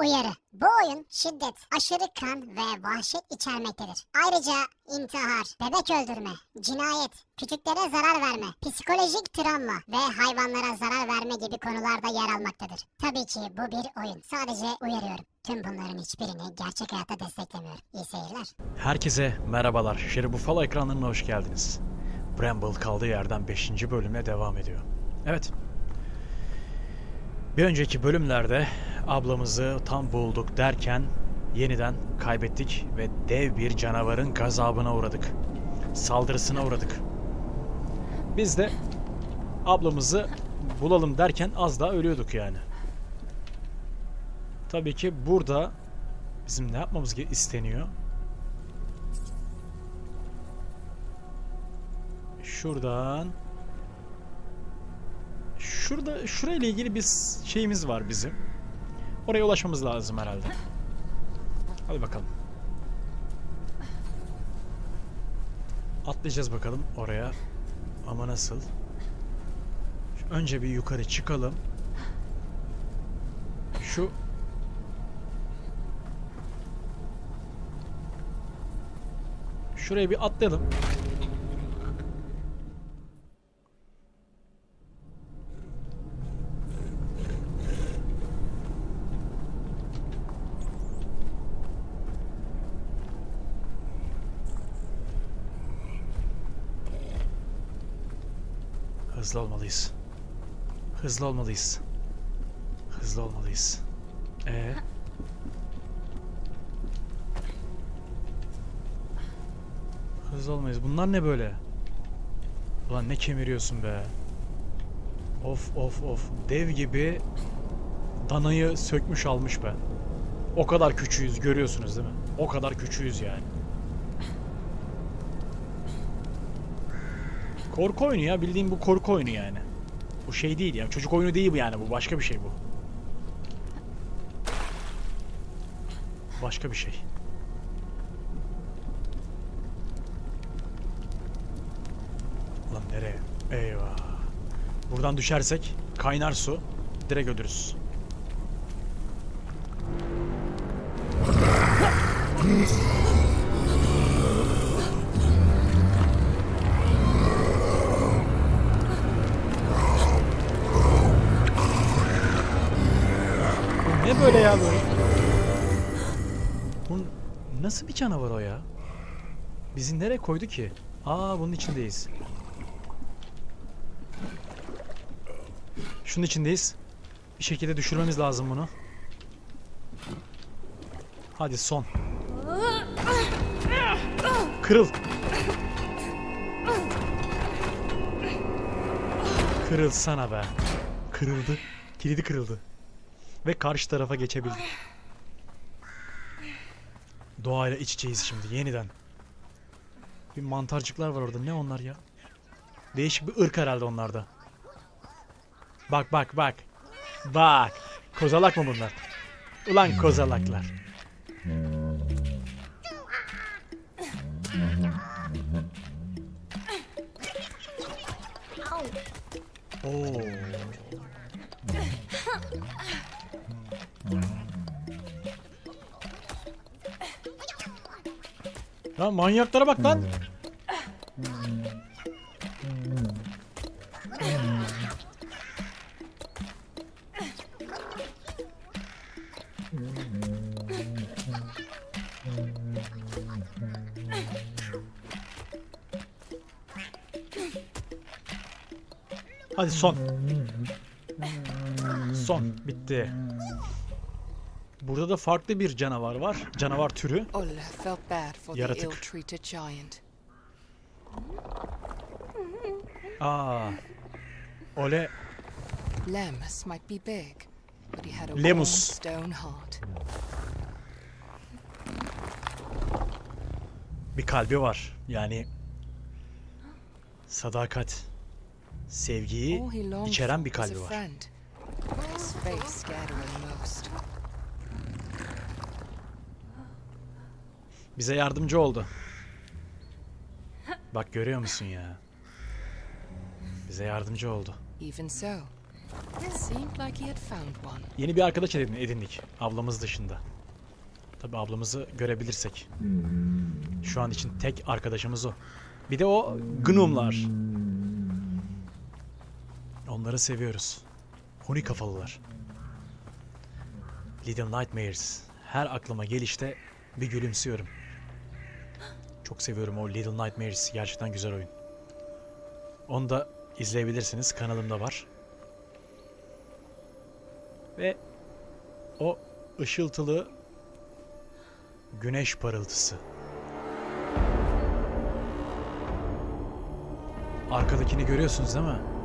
Uyarı. Bu oyun şiddet, aşırı kan ve vahşet içermektedir. Ayrıca intihar, bebek öldürme, cinayet, küçüklere zarar verme, psikolojik travma ve hayvanlara zarar verme gibi konularda yer almaktadır. Tabii ki bu bir oyun. Sadece uyarıyorum. Tüm bunların hiçbirini gerçek hayatta desteklemiyorum. İyi seyirler. Herkese merhabalar. Sherry Buffalo ekranlarına hoş geldiniz. Bramble kaldığı yerden 5. bölümle devam ediyor. Evet. Bir önceki bölümlerde ablamızı tam bulduk derken yeniden kaybettik ve dev bir canavarın gazabına uğradık. Saldırısına uğradık. Biz de ablamızı bulalım derken az daha ölüyorduk yani. Tabii ki burada bizim ne yapmamız isteniyor? Şuradan Şurada şurayla ilgili bir şeyimiz var bizim. Oraya ulaşmamız lazım herhalde. Hadi bakalım. Atlayacağız bakalım oraya. Ama nasıl? Önce bir yukarı çıkalım. Şu Şuraya bir atlayalım. Hızlı olmalıyız. Hızlı olmalıyız. Hızlı olmalıyız. Ee? Hızlı olmayız. Bunlar ne böyle? Ulan ne kemiriyorsun be. Of of of. Dev gibi danayı sökmüş almış be. O kadar küçüğüz görüyorsunuz değil mi? O kadar küçüğüz yani. Korku oyunu ya bildiğim bu korku oyunu yani. Bu şey değil ya çocuk oyunu değil bu yani bu başka bir şey bu. Başka bir şey. Lan nereye? Eyvah. Buradan düşersek kaynar su direkt ölürüz. ne böyle ya böyle? Bu nasıl bir canavar o ya? Bizi nereye koydu ki? Aa bunun içindeyiz. Şunun içindeyiz. Bir şekilde düşürmemiz lazım bunu. Hadi son. Kırıl. Kırılsana be. Kırıldı. Kilidi kırıldı. Ve karşı tarafa geçebildik. Doğayla iç içeyiz şimdi yeniden. Bir mantarcıklar var orada. Ne onlar ya? Değişik bir ırk herhalde onlarda. Bak bak bak. Bak. Kozalak mı bunlar? Ulan kozalaklar. Oo. Lan manyaklara bak lan. Hadi son. Son. Bitti. Burada da farklı bir canavar var. Canavar türü. The Yaratık. Aa. Ole Lemus might be big, but he had a Lemus. stone heart. bir kalbi var. Yani sadakat, sevgiyi içeren bir kalbi var. Bize yardımcı oldu. Bak görüyor musun ya? Bize yardımcı oldu. Even so, It seemed like he had found one. Yeni bir arkadaş edin- edindik ablamız dışında. Tabi ablamızı görebilirsek. Şu an için tek arkadaşımız o. Bir de o Gnome'lar. Onları seviyoruz. Huni kafalılar. Little Nightmares. Her aklıma gelişte bir gülümsüyorum. Çok seviyorum o Little Nightmares. Gerçekten güzel oyun. Onu da izleyebilirsiniz. Kanalımda var. Ve o ışıltılı güneş parıltısı. Arkadakini görüyorsunuz değil mi?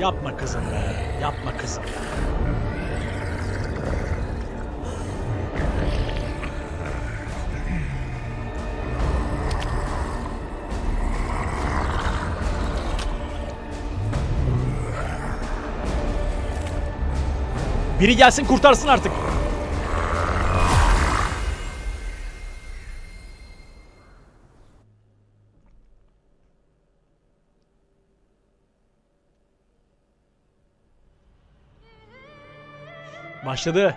Yapma kızım be. Yapma kızım. Biri gelsin kurtarsın artık. Başladı.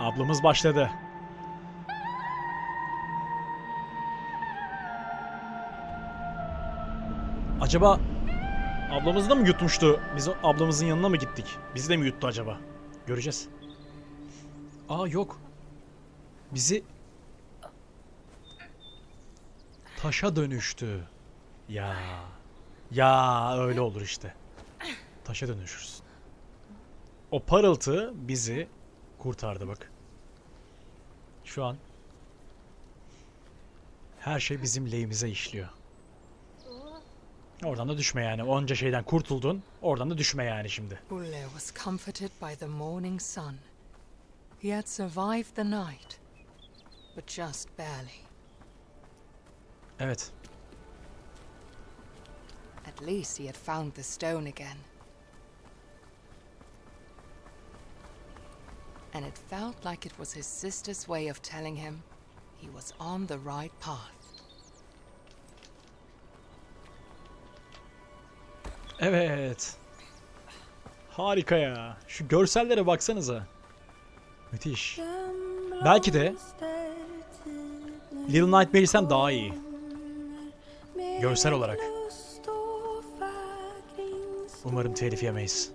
Ablamız başladı. Acaba ablamız da mı yutmuştu? Biz ablamızın yanına mı gittik? Bizi de mi yuttu acaba? Göreceğiz. Aa yok. Bizi taşa dönüştü. Ya. Ya öyle olur işte. Taşa dönüşürsün. O parıltı bizi kurtardı bak. Şu an her şey bizim lehimize işliyor. Oradan da düşme yani. Onca şeyden kurtuldun. Oradan da düşme yani şimdi. Ulle was comforted by the morning sun. He had survived the night, but just barely. Evet. At least he had found the stone again. And it felt like it was his sister's way of telling him he was on the right path. Evet. Harika ya. Şu görsellere baksanıza. Müthiş. Belki de Little Nightmares'ten daha iyi. Görsel olarak. Umarım telif yemeyiz.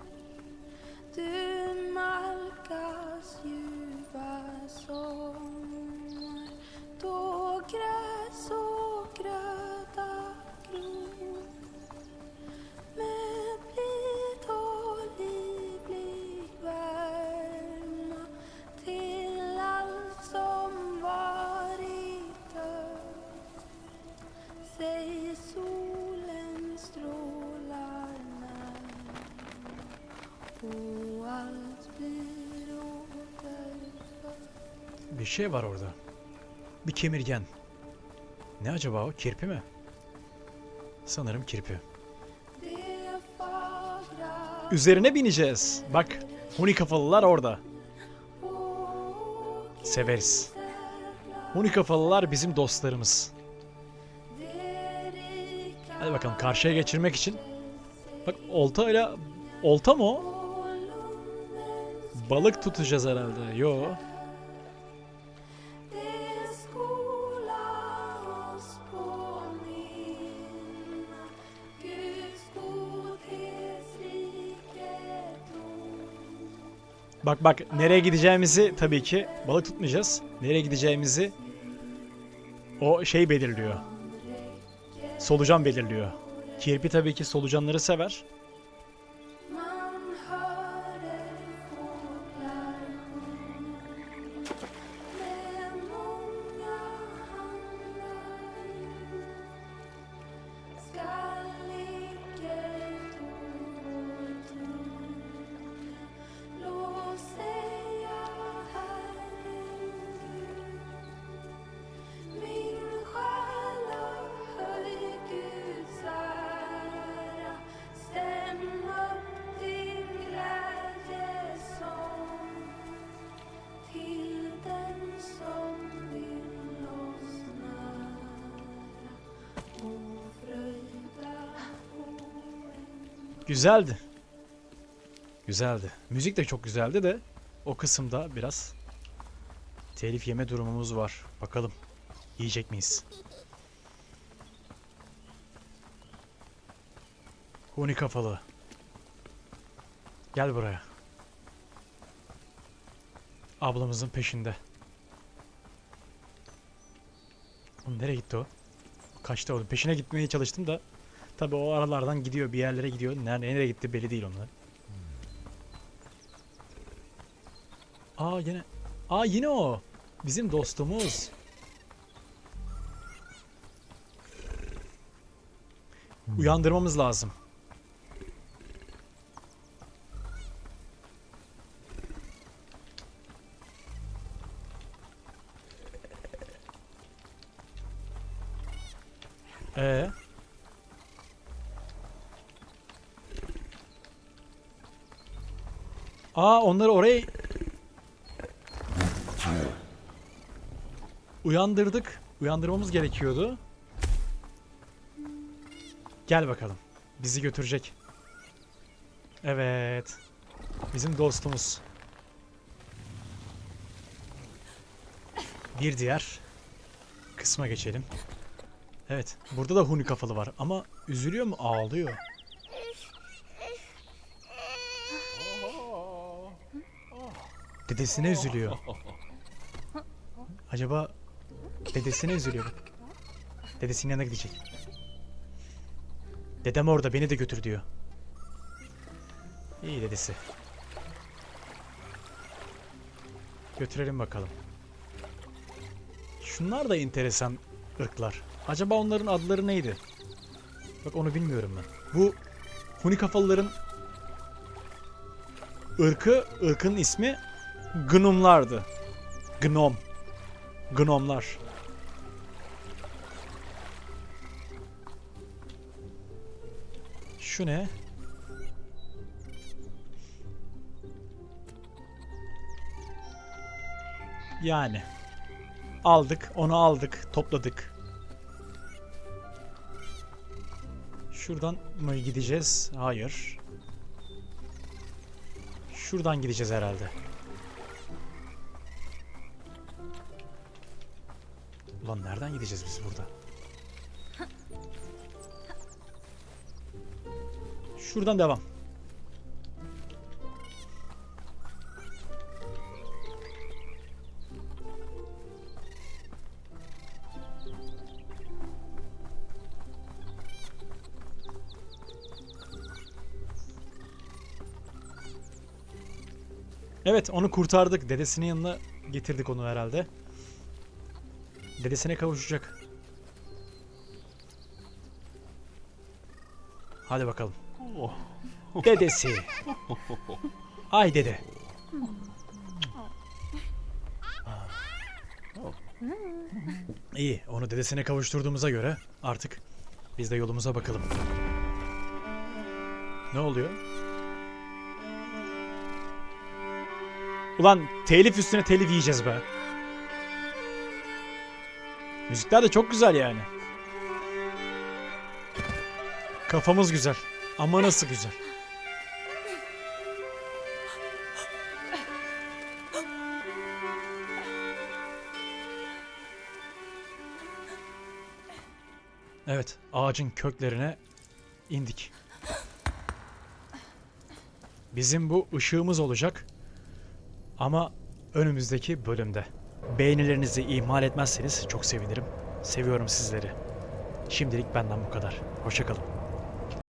Şey var orada. Bir kemirgen. Ne acaba o? Kirpi mi? Sanırım kirpi. Üzerine bineceğiz. Bak. Huni kafalılar orada. Severiz. Huni kafalılar bizim dostlarımız. Hadi bakalım karşıya geçirmek için. Bak olta öyle... Olta mı o? Balık tutacağız herhalde. Yo. Bak bak nereye gideceğimizi tabii ki balık tutmayacağız. Nereye gideceğimizi o şey belirliyor. Solucan belirliyor. Kirpi tabii ki solucanları sever. Güzeldi. Güzeldi. Müzik de çok güzeldi de o kısımda biraz telif yeme durumumuz var. Bakalım yiyecek miyiz? Huni kafalı. Gel buraya. Ablamızın peşinde. Oğlum nereye gitti o? Kaçtı oğlum. Peşine gitmeye çalıştım da tabi o aralardan gidiyor bir yerlere gidiyor. Nereye, nereye gitti belli değil onlar. Aa yine. Aa yine o. Bizim dostumuz. Uyandırmamız lazım. Uyandırdık. Uyandırmamız gerekiyordu. Gel bakalım. Bizi götürecek. Evet. Bizim dostumuz. Bir diğer kısma geçelim. Evet. Burada da huni kafalı var ama üzülüyor mu? Ağlıyor. Dedesine üzülüyor. Acaba dedesine üzülüyor bak. Dedesinin yanına gidecek. Dedem orada beni de götür diyor. İyi dedesi. Götürelim bakalım. Şunlar da enteresan ırklar. Acaba onların adları neydi? Bak onu bilmiyorum ben. Bu Huni kafalıların ırkı, ırkın ismi Gnomlardı. Gnom. Gnomlar. Şu ne? Yani. Aldık, onu aldık, topladık. Şuradan mı gideceğiz? Hayır. Şuradan gideceğiz herhalde. Ulan nereden gideceğiz biz burada? Şuradan devam. Evet onu kurtardık. Dedesinin yanına getirdik onu herhalde. Dedesine kavuşacak. Hadi bakalım. Dedesi. Ay dede. İyi, onu dedesine kavuşturduğumuza göre artık biz de yolumuza bakalım. Ne oluyor? Ulan telif üstüne telif yiyeceğiz be. Müzikler de çok güzel yani. Kafamız güzel. Ama nasıl güzel. Evet, ağacın köklerine indik. Bizim bu ışığımız olacak. Ama önümüzdeki bölümde. Beğenilerinizi ihmal etmezseniz çok sevinirim. Seviyorum sizleri. Şimdilik benden bu kadar. Hoşçakalın.